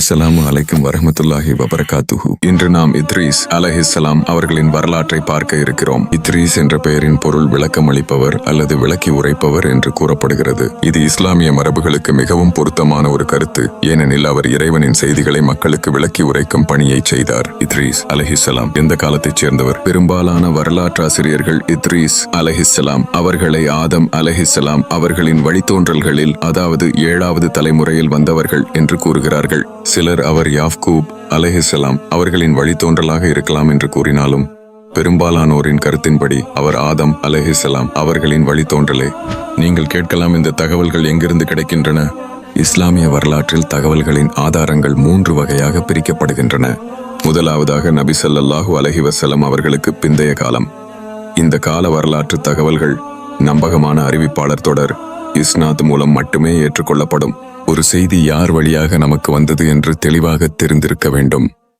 அஸ்ஸலாமு அலைக்கும் வரமத்துல்லாஹி வபரகாத்துஹு. இன்று நாம் இத்ரீஸ் அலஹிஸ்லாம் அவர்களின் வரலாற்றை பார்க்க இருக்கிறோம். இத்ரீஸ் என்ற பெயரின் பொருள் விளக்கம் அளிப்பவர் அல்லது விளக்கி உரைப்பவர் என்று கூறப்படுகிறது. இது இஸ்லாமிய மரபுகளுக்கு மிகவும் பொருத்தமான ஒரு கருத்து. ஏனெனில் அவர் இறைவனின் செய்திகளை மக்களுக்கு விளக்கி உரைக்கும் பணியை செய்தார். இத்ரீஸ் அலஹிஸ்லாம் எந்த காலத்தைச் சேர்ந்தவர்? பெரும்பாலான வரலாற்றாசிரியர்கள் இத்ரீஸ் அலஹிஸ்லாம் அவர்களை ஆதம் அலஹிஸ்லாம் அவர்களின் வழித்தோன்றல்களில் அதாவது ஏழாவது தலைமுறையில் வந்தவர்கள் என்று கூறுகிறார்கள். சிலர் அவர் யாஃப்கூப் அலஹிசலாம் அவர்களின் வழித்தோன்றலாக இருக்கலாம் என்று கூறினாலும் பெரும்பாலானோரின் கருத்தின்படி அவர் ஆதம் அலஹிசலாம் அவர்களின் வழித்தோன்றலே. நீங்கள் கேட்கலாம் இந்த தகவல்கள் எங்கிருந்து கிடைக்கின்றன? இஸ்லாமிய வரலாற்றில் தகவல்களின் ஆதாரங்கள் மூன்று வகையாக பிரிக்கப்படுகின்றன. முதலாவதாக நபி ஸல்லல்லாஹு அலைஹி அவர்களுக்கு பிந்தைய காலம். இந்த கால வரலாற்று தகவல்கள் நம்பகமான அறிவிப்பாளர் தொடர். இஸ்னாத் மூலம் மட்டுமே ஏற்றுக்கொள்ளப்படும். ஒரு செய்தி யார் வழியாக நமக்கு வந்தது என்று தெளிவாக தெரிந்திருக்க வேண்டும்.